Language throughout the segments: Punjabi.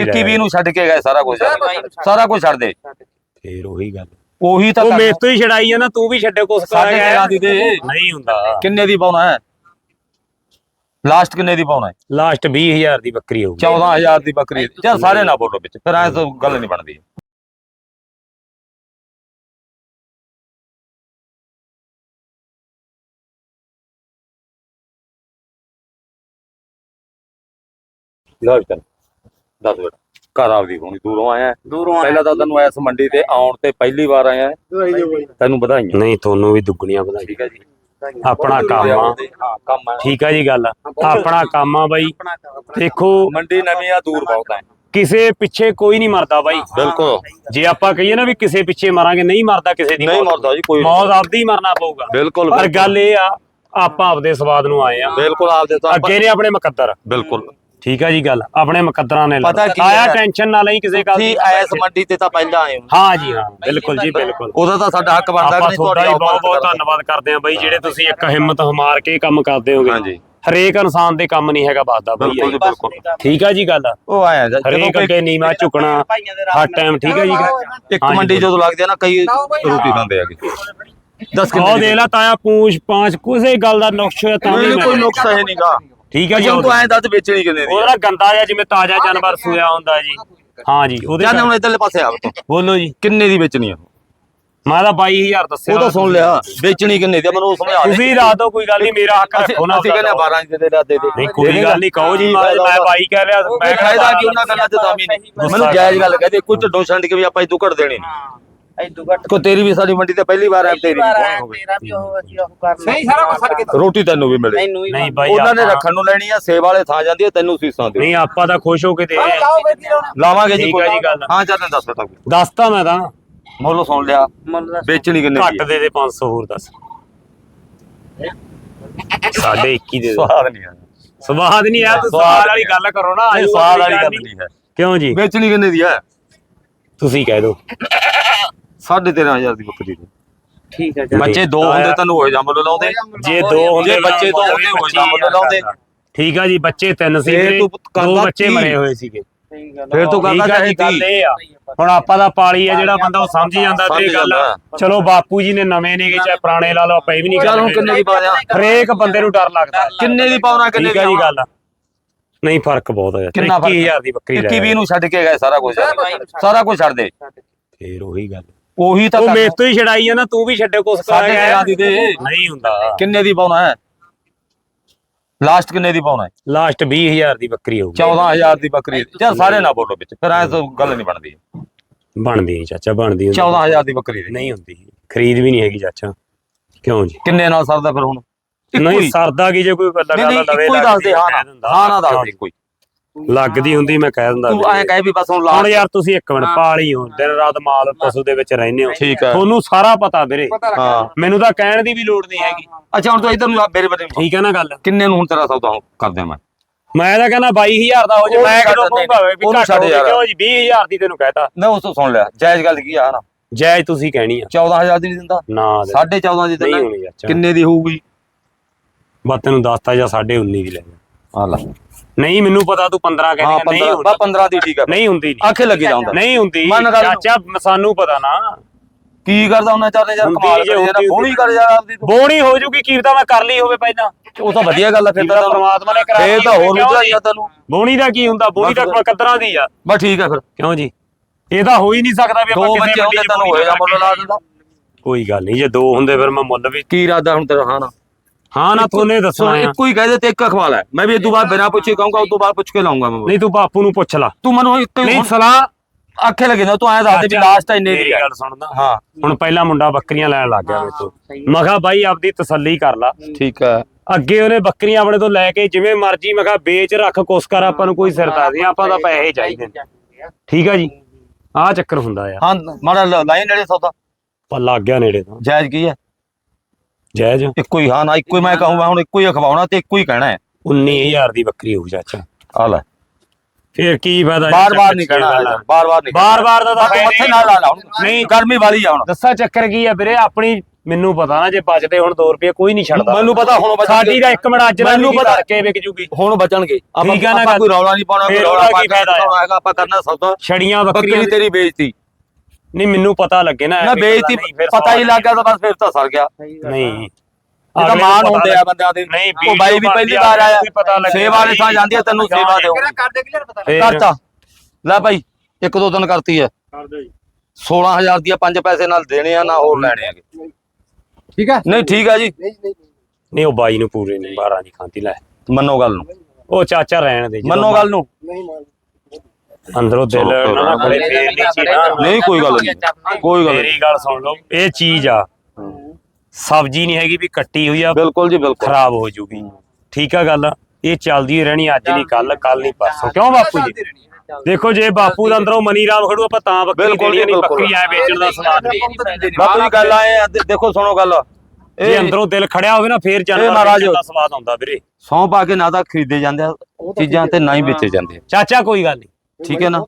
21 20 ਨੂੰ ਛੱਡ ਕੇ ਗਏ ਸਾਰਾ ਕੁਝ ਸਾਰਾ ਕੁਝ ਛੱਡ ਦੇ। ਫੇਰ ਉਹੀ ਗੱਲ। ਉਹੀ ਤਾਂ ਉਹ ਮੇਰੇ ਹੀ ਛੜਾਈ ਆ ਨਾ ਤੂੰ ਵੀ ਛੱਡੇ ਕੁਛ ਸਾਡੇ ਘਰਾਂ ਦੀ ਨਹੀਂ ਹੁੰਦਾ। ਕਿੰਨੇ ਦੀ ਪਾਉਣਾ ਹੈ? ਲਾਸਟ ਕਿੰਨੇ ਦੀ ਪਾਉਣਾ ਹੈ? ਲਾਸਟ 20000 ਦੀ ਬੱਕਰੀ ਹੋਊਗੀ। 14000 ਦੀ ਬੱਕਰੀ। ਜਾਂ ਸਾਰੇ ਨਾ ਬੋਲੋ ਵਿੱਚ। ਫਿਰ ਐਸੋ ਗੱਲ ਨਹੀਂ ਬਣਦੀ। ਲਾਸਟ 10 ਵਜੇ ਘਰ ਆਪਦੀ ਹੋਣੀ ਦੂਰੋਂ ਆਇਆ। ਦੂਰੋਂ ਪਹਿਲਾਂ ਤਾਂ ਤੈਨੂੰ ਇਸ ਮੰਡੀ ਤੇ ਆਉਣ ਤੇ ਪਹਿਲੀ ਵਾਰ ਆਇਆ। ਤੈਨੂੰ ਵਧਾਈਆਂ। ਨਹੀਂ ਤੁਹਾਨੂੰ ਵੀ ਦੁੱਗਣੀਆਂ ਵਧਾਈ ਆਪਣਾ ਕੰਮ ਆ। ਠੀਕ ਆ ਜੀ ਗੱਲ। ਆਪਣਾ ਕੰਮ ਆ ਬਾਈ। ਦੇਖੋ ਮੰਡੀ ਨਵੀਂ ਆ ਦੂਰ ਬਹੁਤ ਹੈ ਕਿਸੇ ਪਿੱਛੇ ਕੋਈ ਨਹੀਂ ਮਰਦਾ ਬਾਈ। ਬਿਲਕੁਲ। ਜੇ ਆਪਾਂ ਕਹੀਏ ਨਾ ਵੀ ਕਿਸੇ ਪਿੱਛੇ ਮਰਾਂਗੇ ਨਹੀਂ ਮਰਦਾ ਕਿਸੇ ਦੀ ਨਹੀਂ ਮਰਦਾ ਜੀ ਕੋਈ ਮੌਤ ਆਪਦੀ ਹੀ ਮਰਨਾ ਪਊਗਾ। ਬਿਲਕੁਲ ਪਰ ਗੱਲ ਇਹ ਆ ਆਪਾਂ ਆਪਦੇ ਸਵਾਦ ਨੂੰ ਆਏ ਆ। ਬਿਲਕੁਲ ਆਪਦੇ ਤਾਂ ਅੱਗੇ ਨੇ ਆਪਣੇ ਮੁਕੱਦਰ। ਬਿਲਕੁਲ। ਠੀਕ ਆ ਜੀ ਗੱਲ ਆਪਣੇ ਮੁਕੱਦਰਾਂ ਨੇ ਪਤਾ ਕੀ ਆਇਆ ਹੈ? ਟੈਨਸ਼ਨ ਨਾ ਲਈ ਕਿਸੇ ਗੱਲ ਦੀ। ਐਸ ਮੰਡੀ ਤੇ ਤਾਂ ਪਹਿਲਾਂ ਆਏ ਹੋ। ਹਾਂ ਜੀ ਹਾਂ ਬਿਲਕੁਲ ਜੀ ਬਿਲਕੁਲ। ਉਹਦਾ ਤਾਂ ਸਾਡਾ ਹੱਕ ਬਣਦਾ ਆਪਾਂ ਕਿ ਨਹੀਂ ਤੁਹਾਡਾ ਹੀ ਬਹੁਤ ਬਹੁਤ ਧੰਨਵਾਦ ਕਰਦੇ ਆ ਬਾਈ ਜਿਹੜੇ ਤੁਸੀਂ ਇੱਕ ਹਿੰਮਤ ਹਮਾਰ ਕੇ ਕੰਮ ਕਰਦੇ ਹੋਗੇ। ਹਾਂਜੀ ਹਰੇਕ ਇਨਸਾਨ ਦੇ ਕੰਮ ਨਹੀਂ ਹੈਗਾ ਬਾਦਾ ਬਾਈ। ਬਿਲਕੁਲ ਜੀ ਬਿਲਕੁਲ। ਠੀਕ ਆ ਜੀ ਗੱਲ। ਉਹ ਆਇਆ ਜਦੋਂ ਹਰੇਕ ਕੋਈ ਅੱਗੇ ਨੀਵਾ ਝੁਕਣਾ ਹਰ ਟਾਈਮ ਠੀਕ ਹੈ ਜੀ। ਇੱਕ ਹਾਂਜੀ, ਮੰਡੀ ਜਦੋਂ ਲੱਗਦੀ ਆ ਨਾ ਕਈ ਰੋਟੀ ਖਾਂਦੇ ਆਗੇ ਦੱਸ ਉਹ ਕਿੰਨੇ ਦੇ ਲਾ ਤਾਇਆ ਪੂੰਛ ਪਾਂਚ ਕਿਸੇ ਗੱਲ ਦਾ ਨੁਕਸ ਹੋਇਆ ਤਾਂ ਵੀ ਮੈਨੂੰ ਮੈਂ ਕੋਈ ਨੁਕਸ ਹੈ ਨਹੀਂਗਾ ਠੀਕ ਹੈ ਜੀ ਜਦੋਂ ਤੂੰ ਐਂ ਦੱਸ ਵੇਚਣੀ ਕਿੰਨੇ ਦੀ ਉਹਦਾ ਗੰਦਾ ਜਿਹਾ ਜਿਵੇਂ ਤਾਜ਼ਾ ਜਾਨਵਰ ਸੂਇਆ ਹੁੰਦਾ ਜੀ। ਹਾਂ ਜੀ ਉਹਦੇ ਜਾਂਦੇ ਹੁਣ ਇਧਰਲੇ ਪਾਸੇ ਆ ਤੂੰ ਬੋਲੋ ਜੀ। ਕਿੰਨੇ ਦੀ ਵੇਚਣੀ ਆ? ਮੈਂ ਤਾਂ 22000 ਦੱਸਿਆ। ਉਹ ਤਾਂ ਸੁਣ ਲਿਆ। ਵੇਚਣੀ ਕਿੰਨੇ ਦੀ ਮੈਨੂੰ ਉਹ ਸਮਝਾ ਦੇ ਤੁਸੀਂ ਦੱਸ ਦਿਓ ਕੋਈ ਗੱਲ ਨਹੀਂ ਮੇਰਾ ਹੱਕ ਰੱਖੋ ਨਾ ਅਸੀਂ ਕਹਿੰਦੇ 12 ਦੇ ਦੇ ਦੇ ਦੇ। ਨਹੀਂ ਕੋਈ ਗੱਲ ਨਹੀਂ ਕਹੋ ਜੀ ਮੈਂ ਮੈਂ ਬਾਈ ਕਹਿ ਰਿਹਾ ਮੈਂ ਫਾਇਦਾ ਕੀ ਉਹਨਾਂ ਗੱਲਾਂ ਚ ਦਾਮੀ ਨਹੀਂ। ਮੈਨੂੰ ਜਾਇਜ਼ ਗੱਲ ਕਹਦੇ ਕੋਈ ਢੱਡੋਂ ਛੰਡ ਕੇ ਵੀ ਆਪਾਂ ਇਦੋਂ ਘਟ ਦੇਣੀ ਐਦੂ ਘੱਟ ਕੋ ਤੇਰੀ ਵੀ ਸਾਡੀ ਮੰਡੀ ਤੇ ਪਹਿਲੀ ਵਾਰ ਆ ਤੇਰੀ ਵੀ। ਵਾਰ ਕੌਣ ਆਇਆ, ਹੋਵੇ ਤੇਰਾ ਵੀ ਉਹ ਅਸੀਂ ਉਹ ਕਰਨਾ ਸਹੀ ਸਾਰਾ ਕੁਝ ਛੱਡ ਕੇ ਰੋਟੀ ਤੈਨੂੰ ਵੀ ਮਿਲੇ। ਮੈਨੂੰ ਹੀ ਨਹੀਂ ਬਾਈ ਉਹਨਾਂ ਨੇ ਆਪਾਂ- ਰੱਖਣ ਨੂੰ ਲੈਣੀ ਆ ਸੇਵਾ ਵਾਲੇ ਥਾਂ ਜਾਂਦੀ ਆ ਤੈਨੂੰ ਸੀਸਾਂ ਦੇ ਨਹੀਂ ਆਪਾਂ ਤਾਂ ਖੁਸ਼ ਹੋ ਕੇ ਦੇ ਰਹੇ ਹਾਂ। ਲਾਓ ਬੇਟੀ ਲਾਉਣਾ? ਲਾਵਾਂਗੇ ਜੀ ਠੀਕ ਕੋਈ ਆ ਜੀ ਗੱਲ। ਹਾਂ ਚੱਲ ਦੱਸ ਬਤਾ ਦੱਸਤਾ ਮੈਂ ਤਾਂ। ਮੁੱਲ ਸੁਣ ਲਿਆ। ਮੁੱਲ ਦਾ ਵੇਚਣੀ ਕਿੰਨੇ ਘੱਟ ਦੇ ਦੇ 500 ਹੋਰ ਦੱਸ। ਸਾਡੇ 21 ਦੇ ਦੇ ਸਵਾਦ ਨਹੀਂ ਆ। ਸਵਾਦ ਨਹੀਂ ਆ ਤੂੰ ਸਵਾਦ ਸਵਾਦ ਵਾਲੀ ਗੱਲ ਕਰੋ ਨਾ ਇਹ ਸਵਾਦ ਵਾਲੀ ਗੱਲ ਨਹੀਂ ਹੈ। ਕਿਉਂ ਜੀ? ਵੇਚਣੀ ਕਿੰਨੇ ਦੀ ਹੈ ਤੁਸੀਂ ਕਹਿ ਦਿਓ। 13500 ਦੀ ਬੱਕਰੀ ਦੀ ਠੀਕ ਹੈ ਜੀ। ਬੱਚੇ ਦੋ ਹੁੰਦੇ ਤੈਨੂੰ ਹੋ ਜਾ ਮੁੱਲ ਲਾਉਂਦੇ। ਜੇ ਦੋ ਹੁੰਦੇ ਬੱਚੇ ਦੋ ਹੁੰਦੇ ਹੋ ਜਾ ਮੁੱਲ ਲਾਉਂਦੇ। ਠੀਕ ਆ ਜੀ ਬੱਚੇ ਤਿੰਨ ਸੀ ਫੇਰ ਤੂੰ ਦੋ ਕਰਦਾ ਬੱਚੇ? ਮਰੇ ਹੋਏ ਸੀਗੇ। ਸਹੀ ਗੱਲ ਫਿਰ ਤੂੰ ਠੀਕ ਕਰਦਾ ਚਾਹੇ ਗੱਲ ਇਹ ਆ। ਹੁਣ ਆਪਾਂ ਦਾ ਪਾਲੀ ਆ ਜਿਹੜਾ ਬੰਦਾ ਉਹ ਸਮਝ ਜਾਂਦਾ ਤੇ ਗੱਲ। ਚਲੋ ਬਾਪੂ ਜੀ ਨੇ ਨਵੇਂ ਨੇਗੇ ਚਾਹੇ ਪੁਰਾਣੇ ਲਾ ਲਓ ਆਪਾਂ ਇਹ ਵੀ ਨਹੀਂ ਚੱਲ ਹੁਣ ਕਿੰਨੇ ਦੀ ਪਾ ਦਿਆਂ? ਹਰੇਕ ਬੰਦੇ ਨੂੰ ਡਰ ਲੱਗਦਾ। ਕਿੰਨੇ ਦੀ ਪਾਉਣਾ ਕਿੰਨੇ ਠੀਕ ਦੀ ਜੀ ਗੱਲ ਨਹੀਂ ਫ਼ਰਕ ਬਹੁਤ ਹੈ ਕਿੰਨਾ ਫ਼ਰਕ 21000 ਦੀ ਬੱਕਰੀ ਲੈ 21 20 ਨੂੰ ਛੱਡ ਕੇ ਗਏ ਸਾਰਾ ਕੁਝ ਸਾਰਾ ਕੁਝ ਛੱਡ ਦੇ। ਫੇਰ ਉਹੀ ਗੱਲ। ਉਹੀ ਤਾਂ ਉਹ ਮੇਰੇ ਤੋਂ ਹੀ ਛੜਾਈ ਆ ਨਾ ਤੂੰ ਵੀ ਛੱਡੇ ਕੁਛ ਕਰ ਦੀ ਦੇ। ਨਹੀਂ ਹੁੰਦਾ। ਕਿੰਨੇ ਦੀ ਪਾਉਣਾ ਹੈ? ਲਾਸਟ ਕਿੰਨੇ ਦੀ ਪਾਉਣਾ ਹੈ? ਲਾਸਟ 20000 ਦੀ ਬੱਕਰੀ ਹੋਊਗੀ। 14000 ਦੀ ਬੱਕਰੀ। ਚੱਲ ਸਾਰੇ ਨਾ ਬੋਲੋ ਵਿੱਚ ਫਿਰ ਐ ਤਾਂ ਗੱਲ ਨਹੀਂ ਬਣਦੀ। ਬਣਦੀ ਨਹੀਂ ਚਾਚਾ ਬਣਦੀ ਹੁੰਦੀ। 14000 ਦੀ ਬੱਕਰੀ ਨਹੀਂ ਹੁੰਦੀ। ਖਰੀਦ ਵੀ ਨਹੀਂ ਹੈਗੀ ਚਾਚਾ। ਕਿਉਂ ਜੀ? ਕਿੰਨੇ ਨਾਲ ਸਰਦਾ ਫਿਰ ਹੁਣ? ਨਹੀਂ ਹੀ। ਸਰਦਾ ਕੀ ਜੇ ਕੋਈ ਲਗਾ ਲਵੇ ਹੀ ਦੱਸ ਦੇ ਹਾਂ ਨਾ। ਹਾਂ ਨਾ ਦੱਸ ਦੇ ਕੋਈ। ਲੱਗਦੀ ਹੁੰਦੀ ਮੈਂ ਕਹਿ ਦਿੰਦਾ ਤੂੰ ਐਂ ਕਹੇ ਵੀ ਬਸ ਹੁਣ ਹੁਣ ਲਾਸਟ ਯਾਰ ਤੁਸੀਂ ਇੱਕ ਮਿੰਟ ਪਾਲੀ ਹੋ ਦਿਨ ਰਾਤ ਮਾਲ ਪਸ਼ੂ ਦੇ ਵਿੱਚ ਰਹਿੰਦੇ ਹੋ। ਠੀਕ ਹੈ ਤੁਹਾਨੂੰ ਸਾਰਾ ਪਤਾ ਵੀਰੇ। ਪਤਾ ਲੱਗਾ। ਹਾਂ। ਮੈਨੂੰ ਤਾਂ ਕਹਿਣ ਦੀ ਵੀ ਲੋੜ ਨਹੀਂ ਹੈਗੀ। ਅੱਛਾ ਹੁਣ ਤੂੰ ਇਧਰ ਨੂੰ ਆ ਮੇਰੇ ਬਰੇ ਠੀਕ ਹੈ ਨਾ ਗੱਲ। ਕਿੰਨੇ ਨੂੰ ਹੁਣ ਤੇਰਾ ਸੌਦਾ ਕਰ ਦਿਆਂ ਮੈਂ? ਮੈਂ ਤਾਂ ਕਹਿੰਦਾ 22000 ਦਾ ਹੋ ਜੇ ਮੈਂ ਦੇ, ਕਹੂੰਗਾ ਵੀ ਘੱਟ ਹੋ ਯਾਰ। ਕਿਉਂ ਜੀ? 20000 ਦੀ ਤੈਨੂੰ ਕਹਿਤਾ। ਮੈਂ ਉਸ ਤੋਂ ਸੁਣ ਲਿਆ। ਜਾਇਜ਼ ਗੱਲ ਕੀ ਆ ਨਾ ਜਾਇਜ਼ ਤੁਸੀਂ ਕਹਿਣੀ ਆ। 14000 ਦੀ ਨਹੀਂ ਦਿੰਦਾ? ਨਾ ਦੇ। 14.5 ਦੀ ਨਹੀਂ ਦਿੰਦਾ। ਹੋਣੀ ਚਾਚਾ ਕਿੰਨੇ ਦੀ ਹੋਊਗੀ? ਬਸ ਤੈਨੂੰ ਦੱਸਤਾ ਜਾਂ 19.5 ਦੀ ਲੈ ਜਾ। ਆ ਲੈ। ਨਹੀਂ ਮੈਨੂੰ ਪਤਾ ਤੂੰ 15 ਹਾਂ ਕਹਿੰਦਾ ਨਹੀਂ 15 ਹੁੰਦੀ। ਬਾ 15 ਦੀ ਠੀਕ ਹੈ ਨਹੀਂ ਹੁੰਦੀ। ਆਖੇ ਲੱਗੀ ਜਾਂਦਾ। ਨਹੀਂ ਹੁੰਦੀ। ਚਾਚਾ ਸਾਨੂੰ ਪਤਾ ਨਾ। ਕੀ ਕਰਦਾ ਉਹਨਾਂ ਚਾਰੇ ਯਾਰ ਹੁੰਦੀ ਕਮਾਲ ਕਰੀ ਹੁੰਦੀ ਬੋਣੀ ਕਰ ਯਾਰ ਆਪਦੀ ਬੋਣੀ ਹੋ ਜੂਗੀ ਕੀ ਤਾਂ ਮੈਂ ਕਰ ਲਈ ਹੋਵੇ ਪਹਿਲਾਂ। ਉਹ ਤਾਂ ਵਧੀਆ ਗੱਲ ਆ ਫਿਰ ਤਾਂ ਪ੍ਰਮਾਤਮਾ ਨੇ ਕਰਾ ਫੇਰ ਤਾਂ ਹੋਰ ਵਧੀਆ ਤੈਨੂੰ। ਬੋਣੀ ਦਾ ਕੀ ਹੁੰਦਾ? ਬੋਣੀ ਤਾਂ ਕਦਰਾਂ ਦੀ ਆ। ਬਸ ਠੀਕ ਹੈ ਫਿਰ। ਕਿਉਂ ਜੀ? ਇਹ ਤਾਂ ਹੋ ਹੀ ਨਹੀਂ ਸਕਦਾ ਵੀ ਆਪਾਂ ਦੋ ਕਿਸੇ ਬੱਚੇ ਹੁੰਦੇ ਤੈਨੂੰ ਹੋਏਗਾ ਮੁੱਲ ਲਾ ਦਿੰਦਾ। ਕੋਈ ਗੱਲ ਨਹੀਂ ਜੇ ਦੋ ਹੁੰਦੇ ਫਿਰ ਮੈਂ ਮੁੱਲ ਵੀ ਕੀ ਇਰਾਦਾ ਹੁਣ ਤੇਰਾ ਹਾਂ ਨਾ। ਹਾਂ ਨਾ ਤੋਨੇ ਦੱਸਣਾ ਸੁਣ ਆ। ਇੱਕੋ ਹੀ ਕਹਦੇ ਤੇ ਇੱਕ ਅਖਵਾ ਲੈ ਮੈਂ ਵੀ ਇਹ ਤੋਂ ਬਾਅਦ ਬਿਨਾਂ ਪੁੱਛੇ ਕਹੂੰਗਾ ਉਸ ਤੋਂ ਬਾਅਦ ਪੁੱਛ ਕੇ ਲਾਉਂਗਾ ਮੈਂ। ਨਹੀਂ ਤੂੰ ਬਾਪੂ ਨੂੰ ਪੁੱਛ ਲਾ। ਤੂੰ ਮੈਨੂੰ ਇੱਕ ਹੀ ਨਹੀਂ। ਸਲਾਹ ਆਖੇ ਲੱਗੇ ਨਾ ਤੂੰ ਐਂ ਦੱਸ ਦੇ ਵੀ ਲਾਸਟ ਇੰਨੇ ਦੀ ਹੈ। ਗੱਲ ਸੁਣਦਾ। ਹਾਂ। ਹੁਣ ਪਹਿਲਾ ਮੁੰਡਾ ਬੱਕਰੀਆਂ ਲੈਣ ਲੱਗ ਗਿਆ ਮੇਰੇ ਤੋਂ। ਮੈਂ ਕਿਹਾ ਬਾਈ ਆਪਦੀ ਤਸੱਲੀ ਕਰ ਲਾ। ਠੀਕ ਹੈ। ਅੱਗੇ ਉਹਨੇ ਬੱਕਰੀਆਂ ਆਪਣੇ ਤੋਂ ਲੈ ਕੇ ਜਿਵੇਂ ਮਰਜ਼ੀ ਮੈਂ ਕਿਹਾ ਵੇਚ ਰੱਖ ਕੁਛ ਕਰ ਆਪਾਂ ਨੂੰ ਕੋਈ ਸਿਰਦਾ ਨਹੀਂ ਆਪਾਂ ਤਾਂ ਪੈਸੇ ਚਾਹੀਦੇ ਨੇ। ਠੀਕ ਆ ਜੀ। ਆਹ ਚੱਕਰ ਹੁੰਦਾ ਆ। ਹਾਂ ਮਾੜਾ ਲਾਈਨ ਨੇੜੇ ਸੌਦਾ। ਪਰ ਲੱਗ ਗਿਆ ਨੇੜੇ ਤਾਂ। ਜਾਇਜ਼ ਕੀ ਹੈ? ਜਾਇਜ਼? ਇੱਕੋ ਹੀ ਹਾਂ ਨਾ ਇੱਕੋ ਹੀ ਮੈਂ ਕਹੂੰਗਾ ਹੁਣ ਇੱਕੋ ਹੀ ਅਖਵਾਉਣਾ ਤੇ ਇੱਕੋ ਹੀ ਕਹਿਣਾ ਹੈ। 19000 ਦੀ ਬੱਕਰੀ ਹੋਊ ਚਾਚਾ। ਆ ਲੈ। ਫੇਰ ਕੀ ਫਾਇਦਾ ਬਾਰ ਬਾਰ ਨਹੀਂ ਕਹਿਣਾ ਬਾਰ ਬਾਰ ਨਹੀਂ ਬਾਰ ਬਾਰ ਦਾ ਤਾਂ ਮੱਥੇ। ਨਾਲ ਲਾ ਲਾ ਹੁਣ। ਨਹੀਂ। ਗਰਮੀ ਵਾਲੀ ਆ ਹੁਣ। ਦੱਸਾ ਚੱਕਰ ਕੀ ਆ ਵੀਰੇ ਆਪਣੀ ਮੈਨੂੰ ਪਤਾ ਨਾ ਜੇ ਬਚਦੇ ਹੁਣ 2 ਰੁਪਏ ਕੋਈ ਨਹੀਂ ਛੱਡਦਾ। ਮੈਨੂੰ ਪਤਾ ਹੁਣ ਬਚਣਗੇ। ਸਾਡੀ ਦਾ ਇੱਕ ਮਿੰਟ ਅੱਜ ਦਾ ਮੈਨੂੰ ਪਤਾ। ਕੇ ਵਿਕ ਜੂਗੀ। ਹੁਣ ਬਚਣਗੇ। ਆਪਾਂ। ਕੋਈ ਰੌਲਾ ਨਹੀਂ ਪਾਉਣਾ ਕੋਈ ਰੌਲਾ ਪਾ ਕੀ ਹੈਗਾ ਆਪਾਂ ਕਰਨਾ ਸੌਦਾ। ਛੜੀਆਂ ਬੱਕਰੀ ਤੇਰੀ ਵੇਚਤੀ ਨਹੀਂ ਮੈਨੂੰ ਪਤਾ ਲੱਗੇ ਨਾ ਨਾ ਨਹੀਂ, ਫਿਰ ਪਤਾ ਹੀ ਲੱਗ ਗਿਆ ਤਾਂ ਬਸ ਫਿਰ ਤਾਂ ਸਰ ਗਿਆ। ਨਹੀਂ। ਇਹ ਤਾਂ ਅਗਲੇ ਨੂੰ ਮਾਨ ਪਤਾ ਹੁੰਦੇ ਆ ਬੰਦਿਆਂ ਦੇ। ਨਹੀਂ, ਉਹ ਬਾਈ ਵੀ ਪਹਿਲੀ ਵਾਰ ਆਇਆ। ਕੋਈ ਪਤਾ ਲੱਗੇ ਸੇਵਾ ਵਾਲੇ ਥਾਂ ਜਾਂਦੀ ਆ ਤੈਨੂੰ ਸੇਵਾ ਦਿਓ। ਕਰਤਾ ਲੈ ਭਾਈ ਇੱਕ ਦੋ ਦਿਨ ਕਰਤੀ ਹੈ 16000 ਦੀਆਂ ਪੰਜ ਪੈਸੇ ਨਾਲ ਦੇਣੇ ਆ ਨਾ ਹੋਰ ਲੈਣੇ ਹੈਗੇ। ਠੀਕ ਹੈ ਨਹੀਂ ਠੀਕ ਆ ਜੀ। ਨਹੀਂ ਉਹ ਬਾਈ ਨੂੰ ਪੂਰੇ ਨਹੀਂ 12 ਨਹੀਂ ਖਾਂਦੀ ਲੈ। ਮੰਨੋ ਗੱਲ ਨੂੰ। ਉਹ ਚਾਚਾ ਰਹਿਣ ਦੇ ਮੰਨੋ ਗੱਲ ਨੂੰ। ਅੰਦਰੋਂ ਦਿਲ ਫੇਰ ਨਹੀਂ ਸੀ ਨਾ ਨਹੀਂ ਕੋਈ ਗੱਲ ਨਹੀਂ। ਕੋਈ ਗੱਲ ਨਹੀਂ। ਮੇਰੀ ਗੱਲ ਸੁਣ ਲਓ ਇਹ ਚੀਜ਼ ਆ। ਸਬਜ਼ੀ ਨਹੀਂ ਹੈਗੀ ਵੀ ਕੱਟੀ ਹੋਈ ਆ ਬਿਲਕੁਲ ਜੀ ਬਿਲਕੁਲ। ਖਰਾਬ ਹੋ ਜੂਗੀ। ਠੀਕ ਆ ਗੱਲ? ਇਹ ਚੱਲਦੀ ਰਹਿਣੀ ਅੱਜ ਨਹੀਂ ਕੱਲ ਕੱਲ ਨਹੀਂ ਪਰਸੋਂ। ਕਿਉਂ ਬਾਪੂ ਜੀ? ਦੇਖੋ ਜੇ ਬਾਪੂ ਦਾ ਅੰਦਰੋਂ ਮਨੀ ਰਾਮ ਖੜੂ ਆਪਾਂ ਤਾਂ ਬੱਕਰੀ ਬਿਲਕੁਲ ਦੇਣੀ ਜੀ, ਨਹੀਂ। ਬੱਕਰੀ ਐ ਵੇਚਣ ਦਾ ਸਵਾਦ ਨਹੀਂ ਬਾਪੂ ਜੀ ਗੱਲ ਆਏ ਦੇਖੋ ਸੁਣੋ ਗੱਲ। ਇਹ ਅੰਦਰੋਂ ਦਿਲ ਖੜਿਆ ਹੋਵੇ ਨਾ ਫੇਰ ਇਹ ਜਾਨਵਰ ਦਾ ਸਵਾਦ ਆਉਂਦਾ ਵੀਰੇ। ਸੌਂ ਪਾ ਕੇ ਨਾ ਤਾਂ ਖਰੀਦੇ ਜਾਂਦੇ ਆ ਚੀਜ਼ਾਂ ਤੇ ਨਾ ਹੀ ਵੇਚੇ ਜਾਂਦੇ ਆ। ਚਾਚਾ ਕੋਈ ਗੱਲ ਨਹੀਂ। ਠੀਕ ਹੈ ਨਾ?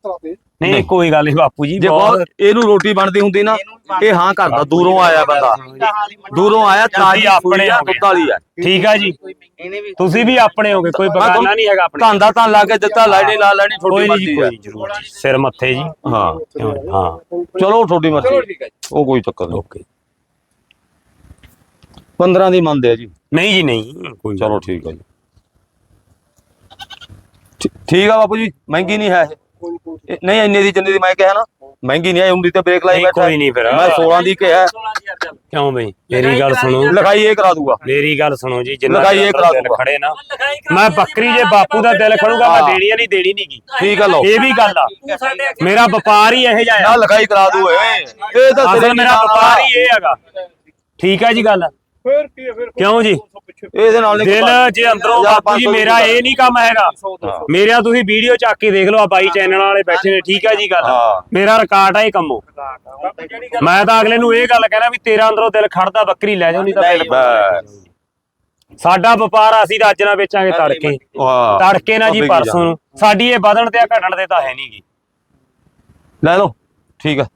ਨਹੀਂ ਨਹੀਂ। ਕੋਈ ਗੱਲ ਨਹੀਂ ਬਾਪੂ ਜੀ ਜੇ ਬਹੁਤ ਬਹੁਤ ਇਹਨੂੰ ਰੋਟੀ ਬਣਦੀ ਹੁੰਦੀ ਨਾ ਇਹ ਹਾਂ ਕਰਦਾ ਦੂਰੋਂ ਆਇਆ ਬੰਦਾ। ਦੂਰੋਂ ਆਇਆ ਤਾਜੀ ਆਪਣੇ ਆਪਣੇ ਹੋ ਗਏ। ਦੁੱਧ ਵਾਲੀ ਆ। ਠੀਕ ਆ ਜੀ। ਇਹਨੇ ਵੀ ਤੁਸੀਂ ਵੀ ਆਪਣੇ ਹੋਗੇ ਕੋਈ ਬਗਾਨਾ ਨਹੀਂ ਹੈਗਾ ਆਪਣੇ। ਧੰਦਾ ਤਾਂ ਲਾ ਕੇ ਦਿੱਤਾ ਲੈਣੀ ਲਾ ਲੈਣੀ ਕੋਈ ਛੋਟੀ ਨਹੀਂ ਜੀ ਮਰਜ਼ੀ ਕੋਈ ਆ। ਨੀ, ਜ਼ਰੂਰ ਜੀ। ਸਿਰ ਮੱਥੇ ਜੀ। ਹਾਂ। ਹਾਂ। ਚਲੋ ਛੋਟੀ ਮਰਜ਼ੀ। ਉਹ ਕੋਈ ਚੱਕਰ ਨਹੀਂ। ਓਕੇ। 15 ਦੀ ਮੰਨਦੇ ਆ ਜੀ। ਨਹੀਂ ਜੀ ਨਹੀਂ ਕੋਈ ਚਲੋ ਠੀਕ ਆ ਜੀ। ਠੀ- ਠੀਕ ਆ ਬਾਪੂ ਜੀ ਮਹਿੰਗੀ ਨਹੀਂ ਹੈ ਇਹ। ਇਹ- ਨਹੀਂ ਇੰਨੇ ਦੀ ਜਿੰਨੇ ਦੀ ਮੈਂ ਕਿਹਾ ਨਾ ਮਹਿੰਗੀ ਨਹੀਂ ਹੈ ਉਮਰੀ ਤੇ ਬ੍ਰੇਕ ਲਾਈ ਨਹੀਂ, ਬੈਠਾ। ਕੋਈ ਨਹੀਂ ਫਿਰ। ਮੈਂ 16 ਦੀ ਕਿਹਾ। ਕਿਉਂ ਬਈ? ਮੇਰੀ ਗੱਲ ਸੁਣੋ। ਲਿਖਾਈ ਇਹ ਕਰਾ ਦੂਗਾ। ਮੇਰੀ ਗੱਲ ਸੁਣੋ ਜੀ ਜਿੰਨਾ ਲਗਾਈ ਇਹ ਕਰਾ ਦਿਲ ਦੂੰਗਾ। ਖੜੇ ਨਾ। ਮੈਂ ਬੱਕਰੀ ਜੇ ਬਾਪੂ ਦਾ ਦਿਲ ਖੜੂਗਾ ਮੈਂ ਹਾਂ। ਦੇਣੀ ਆ ਨਹੀਂ ਦੇਣੀ ਨਹੀਂਗੀ ਠੀਕ ਆ ਲਓ। ਇਹ ਵੀ ਗੱਲ ਆ। ਮੇਰਾ ਵਪਾਰ ਹੀ ਇਹ ਜਿਹਾ ਨਾ ਆ ਲਿਖਾਈ ਕਰਾ ਦੂ ਏ ਇਹ ਤਾਂ ਅਸਲ ਮੇਰਾ ਨਾਲ ਵਪਾਰ ਹੀ ਇਹ ਹੈਗਾ। ਠੀਕ ਆ ਜੀ ਗੱਲ। ਫਿਰ ਕੀ ਹੈ ਫਿਰ ਕਿਉਂ ਜੀ? ਇਹਦੇ ਨਾਲ ਨਹੀਂ ਦਿਲ ਜੇ ਅੰਦਰੋਂ ਬਾਪੂ ਜੀ ਮੇਰਾ ਇਹ ਨਹੀਂ ਕੰਮ ਹੈਗਾ। ਮੇਰਾ ਤੁਸੀਂ ਵੀਡੀਓ ਚੱਕ ਕੇ ਦੇਖ ਲਓ ਆ ਬਾਈ ਚੈਨਲ ਵਾਲੇ ਬੈਠੇ ਨੇ ਠੀਕ ਆ ਜੀ ਗੱਲ। ਹਾਂ। ਮੇਰਾ ਰਿਕਾਰਡ ਆ ਇਹ ਕੰਮੋ। ਮੈਂ ਤਾਂ ਅਗਲੇ ਨੂੰ ਇਹ ਗੱਲ ਕਹਿਣਾ ਵੀ ਤੇਰਾ ਅੰਦਰੋਂ ਦਿਲ ਖੜਦਾ ਬੱਕਰੀ ਲੈ ਜਾਓ ਨਹੀਂ ਤਾਂ ਬਸ। ਸਾਡਾ ਵਪਾਰ ਅਸੀਂ ਤਾਂ ਅੱਜ ਨਾ ਵੇਚਾਂਗੇ ਤੜਕੇ। ਵਾਹ ਤੜਕੇ ਨਾ ਜੀ ਪਰਸੋਂ ਨੂੰ। ਸਾਡੀ ਇਹ ਵਧਣ ਤੇ ਆ ਘਟਣ ਦੇ ਤਾਂ ਹੈ ਨਹੀਂਗੀ ਲੈ ਲਓ ਠੀਕ ਆ।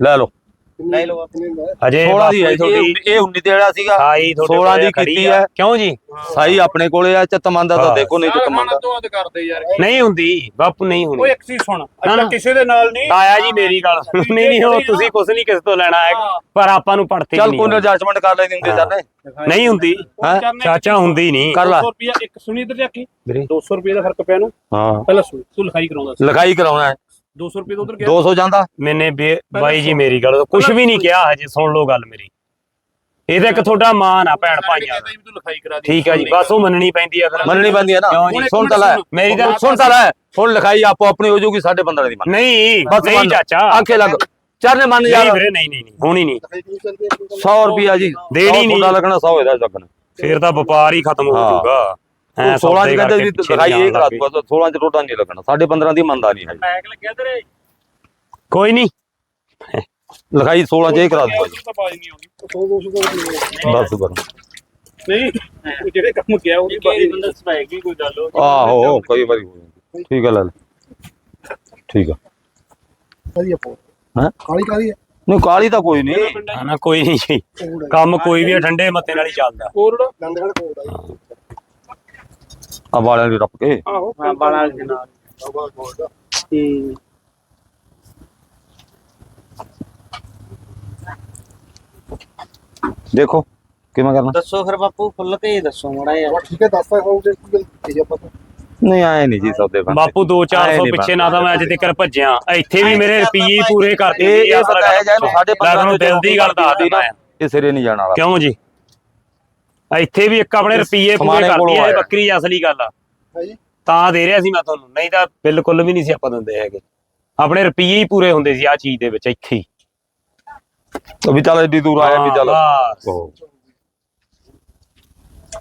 ਲੈ ਲਓ। ਲੈ ਲਓ ਅਜੇ 16 ਦੀ ਹੈ ਬਾਪੂ ਜੀ ਤੁਹਾਡੀ ਇਹ 19 ਤੇ ਜਿਹੜਾ ਸੀਗਾ ਸਾਈ ਤੁਹਾਡੇ 16 ਦੀ ਕੀਤੀ ਆ। ਹੈ। ਕਿਉਂ ਜੀ? ਸਾਈ ਆਪਣੇ ਕੋਲੇ ਆ ਚਤਮੰਦਾ ਤਾਂ। ਦੇਖੋ ਨਹੀਂ ਚਤਮੰਦਾ ਤੋਂ ਅੱਧ ਕਰਦੇ ਯਾਰ ਨਹੀਂ ਹੁੰਦੀ ਬਾਪੂ ਨਹੀਂ ਉਹ ਹੁੰਦੀ ਇੱਕ ਚੀਜ਼ ਸੁਣ ਅੱਛਾ। ਕਿਸੇ ਦੇ ਨਾਲ ਨਹੀਂ। ਆਇਆ ਜੀ ਮੇਰੀ ਗੱਲ। ਨਹੀਂ ਨਹੀਂ ਉਹ ਤੁਸੀਂ ਕੁਝ ਨਹੀਂ ਕਿਸੇ ਤੋਂ ਲੈਣਾ ਹੈ ਪਰ ਆਪਾਂ ਨੂੰ ਪੜਤੇ ਚੱਲ ਕੋਈ ਐਡਜਸਟਮੈਂਟ ਕਰ ਲੈਂਦੇ ਹੁੰਦੇ ਜਾਨੇ ਨਹੀਂ ਹੁੰਦੀ। ਹੈਂ? ਚਾਚਾ ਹੁੰਦੀ ਨਹੀਂ। ਕਰ ਲਾ। 200 ਰੁਪਿਆ ਇੱਕ ਸੁਣੀ ਇਧਰ ਵੀਰੇ। 200 ਰੁਪਏ ਦਾ ਫ਼ਰਕ ਪਿਆ ਨੂੰ? ਹਾਂ। ਪਹਿਲਾਂ ਸੁਣ ਤੂੰ ਲਿਖਾਈ ਕਰਾਉਂਦਾ ਸੀ। ਲਿਖਾਈ ਕਰਾਉਣਾ ਹੈ। 200 ਰੁਪਏ ਦਾ ਉਧਰ ਗਿਆ 200 ਜਾਂਦਾ? ਮੈਨੇ ਬੇ- ਬਾਈ ਜੀ ਮੇਰੀ ਗੱਲ ਕੁਝ ਵੀ ਨਹੀਂ ਕਿਹਾ ਹਜੇ ਸੁਣ ਲਓ ਗੱਲ ਮੇਰੀ। ਇਹ ਤਾਂ ਇੱਕ ਤੁਹਾਡਾ ਮਾਨ ਆ ਭੈਣ ਭਾਈਆਂ ਦਾ। ਤੂੰ ਲਿਖਾਈ ਕਰਾ ਦੇ। ਠੀਕ ਆ ਜੀ ਬਸ ਉਹ ਮੰਨਣੀ ਪੈਂਦੀ ਆ ਫਿਰ। ਮੰਨਣੀ ਪੈਂਦੀ ਹੈ ਨਾ। ਕਿਉਂ ਜੀ? ਸੁਣ ਤਾਂ ਲੈ। ਮੇਰੀ ਤਾਂ ਸੁਣ ਤਾਂ ਲੈ। ਹੁਣ ਲਿਖਾਈ ਆਪੋ ਆਪਣੀ ਹੋ ਜਾਊਗੀ 15.5 ਦੀ ਮੰਨ। ਨਹੀਂ ਬਸ ਨਹੀਂ ਮੰਨ। ਚਾਚਾ। ਆਂਖੇ ਲੱਗ। ਚਰਨੇ ਮੰਨ ਨਹੀਂ ਯਾਰ। ਵੀਰੇ ਨਹੀਂ ਨਹੀਂ ਨਹੀਂ। ਹੋਣੀ ਨਹੀਂ। 100 ਰੁਪਿਆ ਜੀ। ਦੇਣੀ ਨਹੀਂ। ਤੁਹਾਡਾ ਲੱਗਣਾ 100 ਇਹਦਾ ਲੱਗਣਾ ਫੇਰ ਤਾਂ ਵਪਾਰ ਹੀ ਖਤਮ ਹੋ ਹਾਂ। ਜਾਊਗਾ। 16 ਚ ਕਹਿੰਦੇ ਵੀ ਲਿਖਾਈ ਇਹ ਕਰਾ ਦੂਗਾ 16 ਚ ਟੋਟਾ ਨਹੀਂ ਲੱਗਣਾ 15.5 ਦੀ ਮੰਨਦਾ ਨਹੀਂ ਹੈ ਬੈਗ ਲੱਗਿਆ ਤੇਰੇ? ਕੋਈ ਨਹੀਂ। ਲਿਖਾਈ 16 ਚ ਇਹ ਕਰਾ ਦੂਗਾ ਜੀ ਤਾਂ ਬਾਜ ਨਹੀਂ ਆਉਂਦੀ ਬਸ ਬਸ। ਨਹੀਂ ਜਿਹੜੇ ਕੰਮ ਗਿਆ ਉਹਦੀ ਬਾਜ ਬੰਦਾ ਸਪਾਏਗੀ ਕੋਈ ਗੱਲ ਹੋ ਆਹੋ ਕਈ ਵਾਰੀ ਹੋ ਜਾਂਦੀ। ਠੀਕ ਹੈ ਲੈ ਠੀਕ ਆ। ਵਧੀਆ ਪੋ ਹੈਂ? ਕਾਲੀ ਕਾਲੀ ਹੈ ਨਹੀਂ ਕਾਲੀ ਤਾਂ ਕੋਈ ਨਹੀਂ। ਨਾ ਕੋਈ ਨਹੀਂ। ਕੰਮ ਕੋਈ ਵੀ ਠੰਡੇ ਮੱਤੇ ਨਾਲ ਹੀ ਚੱਲਦਾ। ਕੋਰੜਾ ਨੰਦਗੜ ਕੋਲ ਦਾ ਆ ਵਾਲਿਆਂ ਦੀ ਟੱਪ ਕੇ। ਆਹੋ। ਹਾਂ ਬਾਲਾ ਦੇ ਨਾਲ। ਹੂੰ। ਦੇਖੋ ਕਿਵੇਂ ਕਰਨਾ? ਦੱਸੋ ਫਿਰ ਬਾਪੂ ਖੁੱਲ ਕੇ ਹੀ ਦੱਸੋ ਮੜਾ ਯਾਰ ਠੀਕ ਹੈ ਦੱਸਦਾ ਹਾਂ ਜੇ ਕੋਈ ਠੀਕ ਹੈ ਪਤਾ ਨਹੀਂ ਆਏ ਨਹੀਂ ਜੀ ਸੌਦੇ ਬੰਦੇ ਬਾਪੂ 2-400 ਆਏ ਨੀ ਪਿੱਛੇ ਨਾ ਤਾਂ ਮੈਂ ਅੱਜ ਤੱਕ ਭੱਜਿਆ। ਇੱਥੇ ਵੀ ਮੇਰੇ ਰੁਪਈਏ ਹੀ ਪੂਰੇ ਕਰਤੇ ਇਹ ਇਹ ਪਤਾ ਹੈ ਜਾਂ ਇਹਨੂੰ ਦਿਲ ਦੀ ਗੱਲ ਦੱਸ ਦਿੰਦਾ ਆ ਇਹ ਸਿਰੇ ਨਹੀਂ ਜਾਣ ਵਾਲਾ। ਕਿਉਂ ਜੀ? ਇੱਥੇ ਵੀ ਇੱਕ ਆਪਣੇ ਰੁਪਈਏ ਪੂਰੇ ਕਰਦੀ ਕੋਲੋਂ ਆ ਇਹ ਆਇਆ। ਬੱਕਰੀ ਅਸਲੀ ਗੱਲ ਆ। ਹੈ ਤਾਂ ਦੇ ਰਿਹਾ ਸੀ ਮੈਂ ਤੁਹਾਨੂੰ ਨਹੀਂ ਤਾਂ ਬਿਲਕੁਲ ਵੀ ਨਹੀਂ ਸੀ ਆਪਾਂ ਦਿੰਦੇ ਹੈਗੇ। ਆਪਣੇ ਰੁਪਈਏ ਹੀ ਪੂਰੇ ਹੁੰਦੇ ਸੀ ਆ ਚੀਜ਼ ਦੇ ਵਿੱਚ ਇੱਥੇ ਹੀ। ਵੀ ਚੱਲ ਏਡੀ ਦੂਰ ਆਇਆ ਵੀ ਚੱਲ।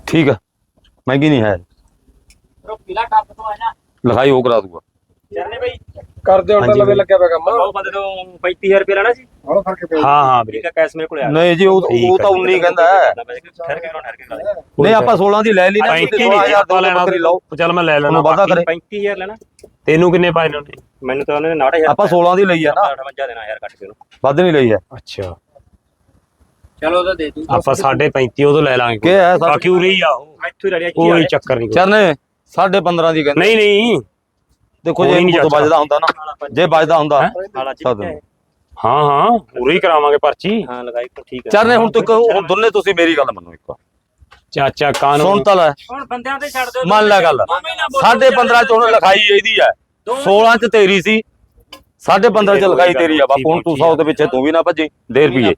ਠੀਕ ਆ। ਮਹਿੰਗੀ ਨਹੀਂ ਹੈ। ਟੱਪ ਤੋਂ ਲਿਖਾਈ ਉਹ ਕਰਾ ਦੂਗਾ। ਬਈ ਕਰਦੇ ਹੁਣ ਤਾਂ ਲਵੇ ਲੱਗਿਆ ਪਿਆ ਕੰਮ ਉਹ ਬੰਦੇ ਤੋਂ 35000 ਰੁਪਏ ਲੈਣਾ ਸੀ ਹੌਲਾ ਫ਼ਰਕ ਪਿਆ ਹਾਂ ਹਾਂ ਵੀਰੇ ਠੀਕ ਕੈਸ਼ ਮੇਰੇ ਕੋਲ ਆ ਨਹੀਂ ਜੀ ਉਹ ਠੀਕ ਉਹ ਤਾਂ ਆ। 19 ਕਹਿੰਦਾ ਹੈ ਠਹਿਰ ਕੇ ਠਹਿਰ ਕੇ ਕਰ ਨਹੀਂ ਆਪਾਂ 16 ਦੀ ਲੈ ਲਈ ਨਾ 35 ਤੁਸੀਂ ਨਹੀਂ 16,000 ਆਪਾਂ ਲੈਣਾ ਬੱਕਰੀ ਲਾਓ ਚੱਲ ਮੈਂ ਲੈ ਲੈਣਾ ਉਹਨੂੰ ਵਾਧਾ ਕਰੇ 35000 ਲੈਣਾ ਤੈਨੂੰ ਕਿੰਨੇ ਪਾਏ ਨੇ ਉਹਨੇ ਮੈਨੂੰ ਤਾਂ ਉਹਨੇ 90000 ਆਪਾਂ 16 ਦੀ ਲਈ ਆ ਨਾ 58 ਦੇਣਾ ਯਾਰ ਕੱਟ ਕੇ ਉਹਨੂੰ ਵੱਧ ਨਹੀਂ ਲਈ ਹੈ ਅੱਛਾ ਚਲੋ ਤਾਂ ਦੇ ਦੂ ਆਪਾਂ 35.5 ਉਹ ਤੋਂ ਲੈ ਲਾਂਗੇ ਕੀ ਹੈ ਸਰ ਬਾਕੀ ਉਰੇ ਹੀ ਆ ਉਹ। ਇੱਥੋਂ ਹੀ ਲੜਿਆ ਕੀ ਕੋਈ ਚੱਕਰ ਨਹੀਂ ਕੋਈ। ਚਰਨੇ ਸਾਢੇ 15 ਦੀ ਕਹਿੰਦੇ ਨਹੀਂ ਨਹੀਂ ਦੇਖੋ ਜੇ ਨਹੀਂ। ਵੱਜਦਾ ਹੁੰਦਾ ਨਾ ਜੇ ਵੱਜਦਾ ਹੁੰਦਾ ਹੈ। ਹਾਂ ਹਾਂ ਹੀ ਕਰਾਵਾਂਗੇ ਪਰਚੀ। ਹਾਂ ਲਗਾਈ ਠੀਕ ਹੈ। ਚਰਨੇ ਹੁਣ ਤੱਕ ਹੁਣ ਦੋਨੇ ਤੁਸੀਂ ਮੇਰੀ ਗੱਲ ਮੰਨੋ ਇੱਕ ਚਾਚਾ ਕਾਨੂੰ ਸੁਣ ਤਾਂ ਲੈ। ਹੁਣ ਬੰਦਿਆਂ ਤੇ ਛੱਡ ਦਿਓ ਮੰਨ ਲੈ ਗੱਲ। ਸਾਢੇ 15 ਚ ਹੁਣ ਲਿਖਾਈ ਇਹਦੀ ਹੈ। 16 ਚ ਤੇਰੀ ਸੀ। ਸਾਢੇ 15 ਚ ਲਿਖਾਈ ਤੇਰੀ ਆ। ਬਾਪੂ ਹੁਣ ਤੂੰ 100 ਦੇ ਪਿੱਛੇ ਤੂੰ ਵੀ ਨਾ ਭੱਜੀ ਦੇ ਰੁਪਏ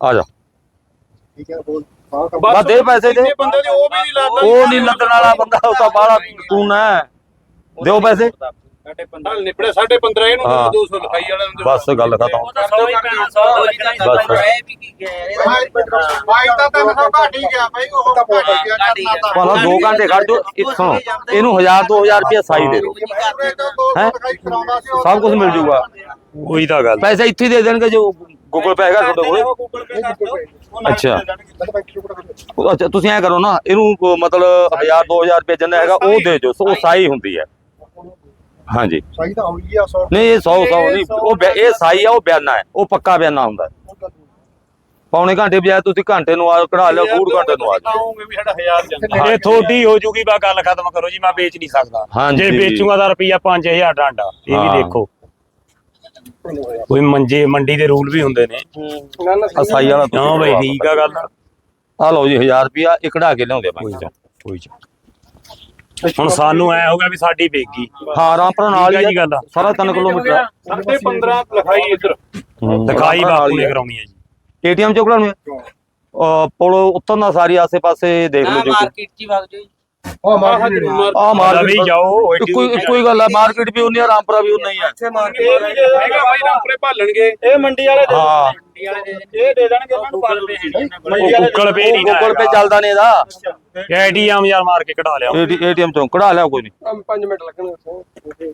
ਆ ਜਾ। ਠੀਕ ਹੈ ਬੋਲ। ਹਾਂ ਬਸ ਦੇ ਪੈਸੇ ਦੇ। ਬੰਦੇ ਦੇ ਉਹ ਵੀ ਨਹੀਂ ਲੱਗਦਾ। ਉਹ ਨਹੀਂ ਲੱਦਣ ਵਾਲਾ ਬੰਦਾ ਉਹ ਤਾਂ ਬਾਹਲਾ ਤੂੰ ਨਾ। ਦਿਓ ਪੈਸੇ। ਹਲ ਨਿਪੜੇ 15.5 ਇਹਨੂੰ ਹਾਂ। 200 ਲਿਖਾਈ ਵਾਲਿਆਂ ਨੂੰ ਬਸ ਗੱਲ ਖਤਮ। ਉਹ ਤਾਂ 100 ਹੀ ਪੈਣਾ 100 ਦੋ ਹੀ ਤਾਂ ਬਸ। ਇਹ ਵੀ ਕੀ ਗਿਆ ਬਾਈ ਤਾਂ ਤੈਨੂੰ ਸਭ ਘੱਟ ਹੀ ਗਿਆ ਬਾਈ ਉਹ ਘੱਟ ਗਿਆ ਕਰਨਾ ਤਾਂ। ਭਲਾ 2 ਘੰਟੇ ਖੜ ਜੋ ਇੱਥੋਂ। ਇਹਨੂੰ 1000 2000 ਰੁਪਏ ਸਾਈ ਦੇ ਦਿਓ। ਹੈਂ? ਸਭ ਕੁਝ ਮਿਲ ਜੂਗਾ। ਉਹੀ ਤਾਂ ਗੱਲ। ਪੈਸੇ ਇੱਥੇ ਦੇ ਦੇਣਗੇ ਜੋ ਗੂਗਲ ਪੇ ਹੈਗਾ ਤੁਹਾਡੇ ਕੋਲ। ਅੱਛਾ। ਅੱਛਾ ਤੁਸੀਂ ਐ ਕਰੋ ਨਾ ਇਹਨੂੰ ਮਤਲਬ 1000 2000 ਰੁਪਏ ਜਿੰਨਾ ਹੈਗਾ ਉਹ ਦੇ ਦਿਓ। ਉਹ ਸਾਈ ਹੁੰਦੀ ਹੈ। ਹਾਂਜੀ। ਸਹੀ ਤਾਂ ਹੋਈ ਆ 100 ਨਹੀਂ ਇਹ 100 100 ਨਹੀਂ ਉਹ ਬਿਆ- ਇਹ ਸਾਈ ਆ ਉਹ ਬਿਆਨਾ ਹੈ ਉਹ ਪੱਕਾ ਬਿਆਨਾ ਹੁੰਦਾ। ਪੌਣੇ ਘੰਟੇ ਬਜਾਏ ਤੁਸੀਂ ਘੰਟੇ ਨੂੰ ਆ ਕਢਾ ਲਿਓ ਡੂਢ ਘੰਟੇ ਨੂੰ ਆ ਜਾਓ। ਆਉਂਗੇ ਵੀ ਸਾਡਾ 1000 ਜਾਂਦਾ ਇਹ ਥੋੜੀ ਹੋ ਜੂਗੀ ਬਾ ਗੱਲ ਖਤਮ ਕਰੋ ਜੀ ਮੈਂ ਵੇਚ ਨਹੀਂ ਸਕਦਾ। ਹਾਂਜੀ। ਜੇ ਵੇਚੂਗਾ ਤਾਂ ਰੁਪਈਆ 5000 ਡਾਂਡਾ ਇਹ ਵੀ। ਦੇਖੋ। ਕੋਈ ਮੰਜੇ ਮੰਡੀ ਦੇ ਰੂਲ ਵੀ ਹੁੰਦੇ ਨੇ। ਆ ਸਾਈ ਵਾਲਾ ਹਾਂ ਬਈ ਠੀਕ ਆ ਗੱਲ। ਆ ਲਓ ਜੀ 1000 ਰੁਪਿਆ ਇਹ ਕਢਾ ਕੇ ਲਿਆਉਂਦੇ ਕੋਈ ਚੱਕਰ ਕੋਈ ਚੱਕਰ। ਹੁਣ ਸਾਨੂੰ ਐ ਹੋ ਗਿਆ ਵੀ ਸਾਡੀ ਵੇਗੀ। ਹਾਂ ਰਾਮਪੁਰ ਨਾਲ ਹੈ। ਆ, ਸਾਰਾ 3 ਕਿਲੋਮੀਟਰ ਆ। ਸਾਢੇ 15 ਲਿਖਾਈ ਇੱਧਰ। ਦਿਖਾਈ ਬਾਪੂ ਨੇ ਆ। ਕਰਾਉਣੀ ਹੈ ਜੀ। ਏਟੀਐਮ ਚੋਂ ਕਢਾਉਣੀ ਅ ਪੁਲ ਉਤਰਨਾ ਸਾਰੀ ਆਸੇ-ਪਾਸੇ ਦੇਖ ਲਓ ਜੋ ਮਾਰਕੀਟ ਚ ਹੀ ਵਗ ਜਾਓ ਜੀ। ਹਾਂ ਮਾਰ ਆ। ਵੀ ਮਾਰਕੀਟ ਜਾਓ ਇੱਕੋ ਹੀ ਗੱਲ ਹੈ ਮਾਰਕੀਟ ਵੀ ਉਨੀ ਆ ਰਾਮਪੁਰਾ ਵੀ ਉਨਾ ਹੀ ਆ। ਵੀ ਦੇ ਦੇਣਗੇ ਬਾਈ ਰਾਮਪੁਰੇ ਭਾਲਣਗੇ। ਇਹ ਮੰਡੀ ਵਾਲੇ ਹਾਂ। ਇਹ ਦੇ ਦੇਣਗੇ ਉਹਨਾਂ ਨੂੰ ਗੂਗਲ ਪੇ ਹੈ ਨਹੀਂ ਉਹ ਗੂਗਲ ਪੇ ਨਹੀਂ ਗੂਗਲ ਪੇ ਚੱਲਦਾ ਨਹੀਂ ਇਹਦਾ। ਐਟੀਐਮ ਯਾਰ ਮਾਰ ਕੇ ਕਢਾ ਲਿਆ। ਏਟੀਐਮ ਚੋਂ ਕਢਾ ਲਿਆ ਕੋਈ ਨਹੀਂ 5 ਮਿੰਟ ਲੱਗਣਗੇ